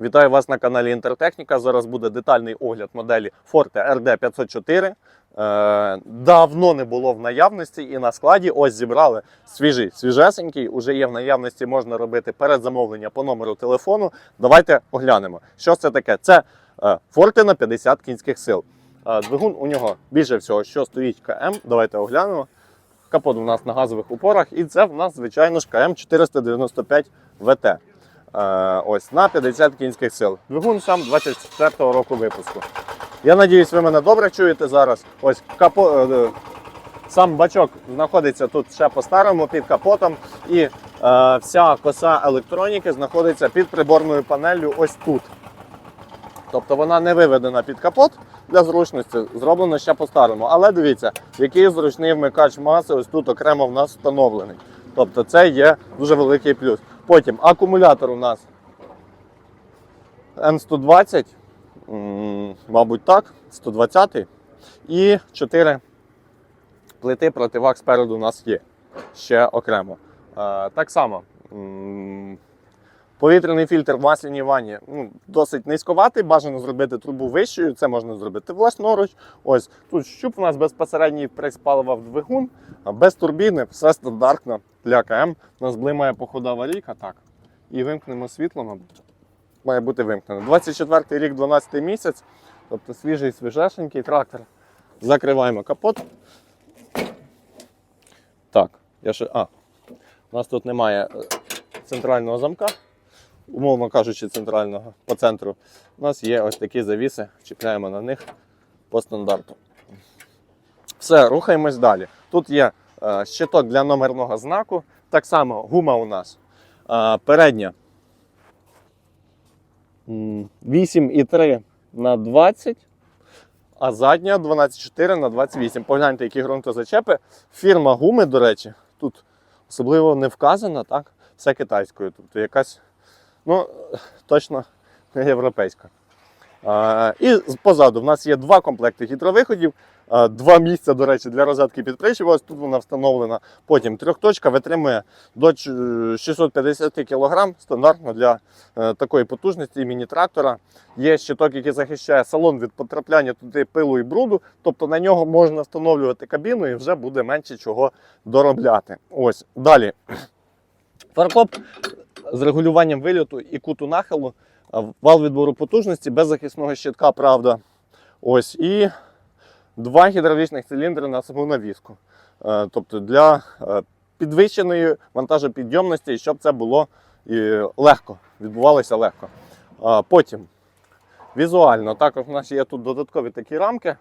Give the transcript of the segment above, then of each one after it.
Вітаю вас на каналі Інтертехніка. Зараз буде детальний огляд моделі Forte RD504. Е, давно не було в наявності і на складі ось зібрали свіжий, свіжесенький. Уже є в наявності, можна робити передзамовлення по номеру телефону. Давайте оглянемо. Що це таке? Це е, Forte на 50 кінських сил. Е, двигун у нього більше всього, що стоїть КМ. Давайте оглянемо. Капот у нас на газових упорах, і це в нас, звичайно ж, КМ 495 ВТ. Е, ось на 50 кінських сил. Двигун сам 24-го року випуску. Я надіюсь, ви мене добре чуєте зараз. Ось капо, е, сам бачок знаходиться тут ще по-старому під капотом, і е, вся коса електроніки знаходиться під приборною панеллю ось тут. Тобто вона не виведена під капот для зручності, зроблено ще по-старому. Але дивіться, який зручний вмикач маси ось тут окремо в нас встановлений. Тобто це є дуже великий плюс. Потім акумулятор у нас N120, мабуть, так, 120 і 4 плити противак спереду у нас є ще окремо. Е, так само. Повітряний фільтр в масляній ванні ну, досить низьковатий, бажано зробити трубу вищою, це можна зробити власноруч. Ось тут щуп у нас безпосередній прес палива в двигун, а без турбіни, все стандартно для КМ. У нас блимає похода аварійка, так. І вимкнемо світло. Має бути вимкнено. 24 рік, 12 місяць, тобто свіжий, свіжешенький трактор. Закриваємо капот. Так, я ще. А, у нас тут немає е, центрального замка умовно кажучи, центрального по центру, у нас є ось такі завіси, чіпляємо на них по стандарту. Все, рухаємось далі. Тут є е, щиток для номерного знаку. Так само гума у нас е, передня 8,3 на 20, а задня 12,4 на 28. Погляньте, які ґрунтозачепи. Фірма гуми, до речі, тут особливо не вказана, так? Все китайською. Тобто якась Ну, точно не європейська. А, і позаду в нас є два комплекти гідровиходів, два місця, до речі, для розетки підпричів. Ось тут вона встановлена. Потім трьохточка витримує до 650 кг стандартно для е, такої потужності міні-трактора. Є щиток, який захищає салон від потрапляння туди пилу і бруду. Тобто на нього можна встановлювати кабіну і вже буде менше чого доробляти. Ось далі. Фаркоп з регулюванням вильоту і куту нахилу, вал відбору потужності без захисного щитка, правда. Ось, і два гідравлічних циліндри на саму навіску. Е, Тобто для е, підвищеної вантажопідйомності, щоб це було легко, відбувалося легко. Потім візуально, також у нас є тут додаткові такі рамки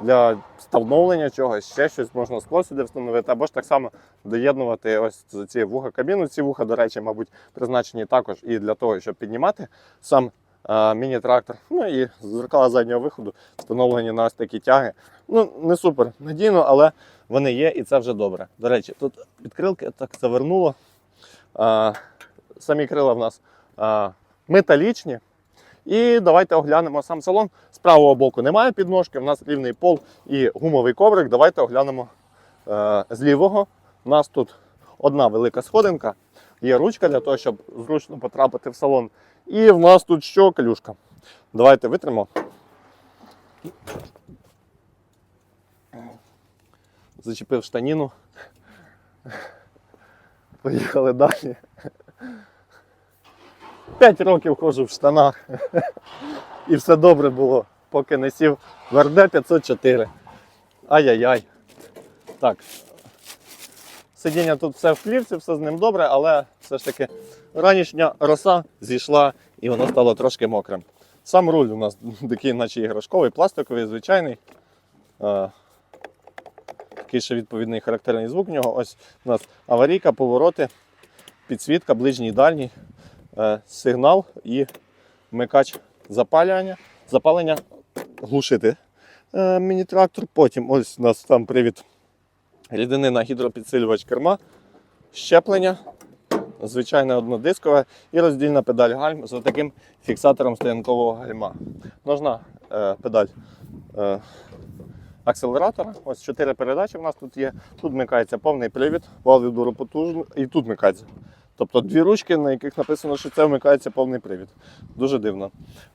для встановлення чогось, ще щось можна скло сюди встановити, або ж так само доєднувати ось ці вуха кабіну. Ці вуха, до речі, мабуть, призначені також і для того, щоб піднімати сам е, міні-трактор. Ну і зеркала заднього виходу встановлені на ось такі тяги. Ну, не супер надійно, але вони є і це вже добре. До речі, тут підкрилки так завернуло. Е, самі крила в нас е, металічні. І давайте оглянемо сам салон. З правого боку немає підножки, в нас рівний пол і гумовий коврик. Давайте оглянемо е, з лівого. У нас тут одна велика сходинка, є ручка для того, щоб зручно потрапити в салон. І в нас тут що калюшка. Давайте витримо. Зачепив штаніну. Поїхали далі. П'ять років ходжу в штанах. І все добре було, поки не сів в РД 504. Ай-яй-яй. Так. Сидіння тут все в плівці, все з ним добре, але все ж таки ранішня роса зійшла і воно стало трошки мокрим. Сам руль у нас такий, наче іграшковий, пластиковий, звичайний. Е, Такий ще відповідний характерний звук в нього. Ось у нас аварійка, повороти, підсвітка, ближній і дальній, сигнал і вмикач запалювання, запалення, глушити е, міні-трактор. Потім ось у нас там привід рідини на гідропідсилювач керма, щеплення, звичайне однодискове і роздільна педаль гальм з таким фіксатором стоянкового гальма. Ножна е, педаль е, акселератора. Ось чотири передачі в нас тут є. Тут вмикається повний привід, вал відбору потужний, і тут вмикається. Тобто дві ручки, на яких написано, що це вмикається повний привід. Дуже дивно.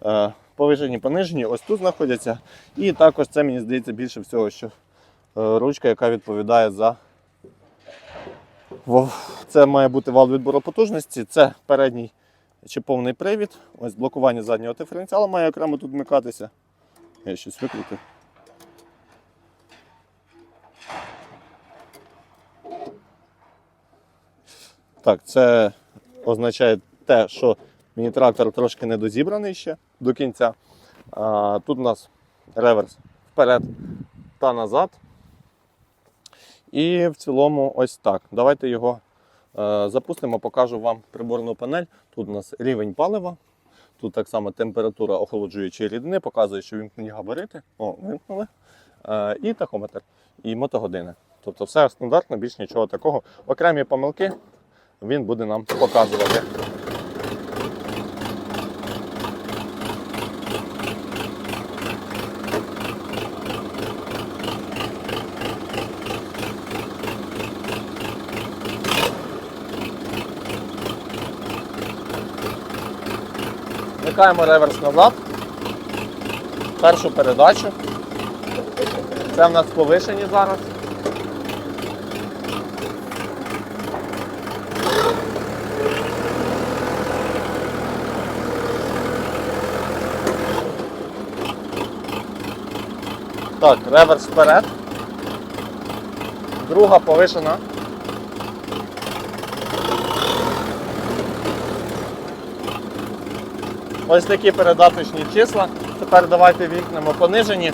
Е, Повишені, понижені, ось тут знаходяться. І також це, мені здається, більше всього, що е, ручка, яка відповідає за. Це має бути вал відбору потужності. Це передній чи повний привід. Ось блокування заднього диференціалу має окремо тут вмикатися. Я щось викрутив. Так, це означає те, що міні-трактор трошки не дозібраний ще до кінця. А, тут у нас реверс вперед та назад. І в цілому ось так. Давайте його е, запустимо, покажу вам приборну панель. Тут у нас рівень палива. Тут так само температура охолоджуючої рідини, показує, що вимкнені габарити. О, вимкнули. Е, і тахометр, і мотогодини. Тобто все стандартно, більш нічого такого. Окремі помилки він буде нам показувати. Вмикаємо реверс назад. Першу передачу. Це в нас повишені зараз. Так, реверс вперед. Друга повишена. Ось такі передаточні числа. Тепер давайте вікнемо понижені.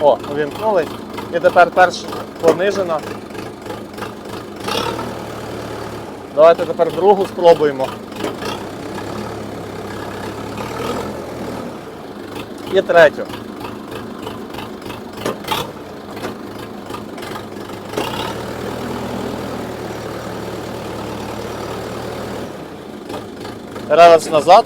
О, увімкнули. І тепер перша понижена. Давайте тепер другу спробуємо. І третю. Реверс назад.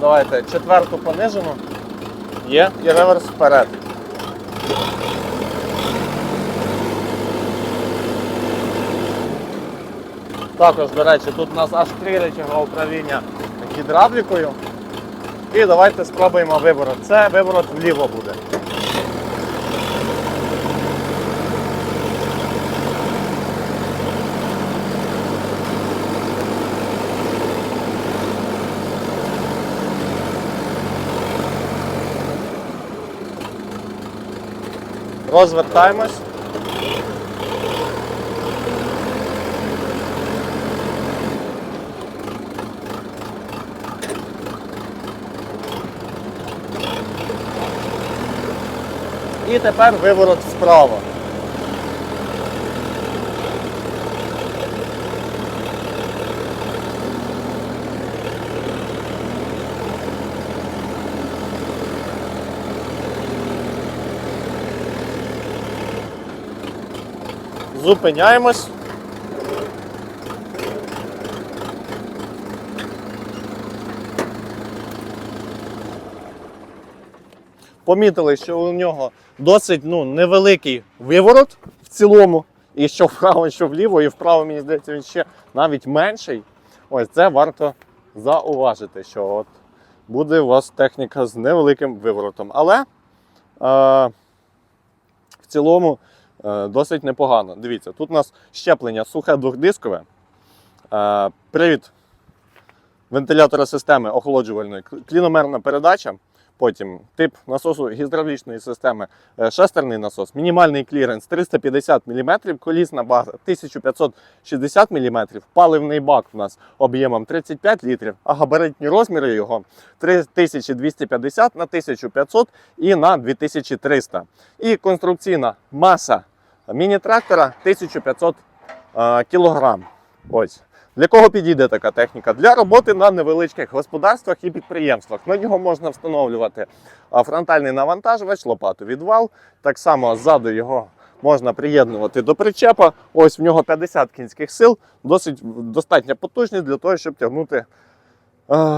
Давайте четверту понижену. Є і реверс вперед. Також, до речі, тут у нас аж три речага управління гідравлікою. І давайте спробуємо виворот. Це виворот вліво буде. Розвертаємось. І тепер виворот вправо. Зупиняємось. Помітили, що у нього досить ну, невеликий виворот в цілому. І що вправо, що вліво, і вправо, мені здається, він ще навіть менший. Ось це варто зауважити, що от буде у вас техніка з невеликим виворотом. Але е, в цілому е, досить непогано. Дивіться, тут у нас щеплення сухе двохдискове, е, привід вентилятора системи охолоджувальної, кліномерна передача. Потім тип насосу гідравлічної системи е, шестерний насос, мінімальний кліренс 350 мм, колісна база 1560 мм, паливний бак у нас об'ємом 35 літрів, а габаритні розміри його 3250 на 1500 і на 2300. І конструкційна маса міні-трактора 1500 е, кг. Ось. Для кого підійде така техніка? Для роботи на невеличких господарствах і підприємствах. На нього можна встановлювати фронтальний навантажувач, лопату відвал. Так само ззаду його можна приєднувати до причепа. Ось в нього 50 кінських сил, досить достатньо потужність для того, щоб тягнути,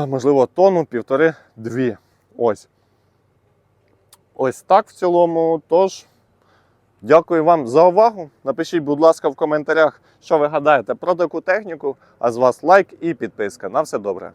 можливо, тонну, півтори, дві. Ось. Ось так в цілому. Тож, дякую вам за увагу. Напишіть, будь ласка, в коментарях, що ви гадаєте про таку техніку. А з вас лайк і підписка. На все добре.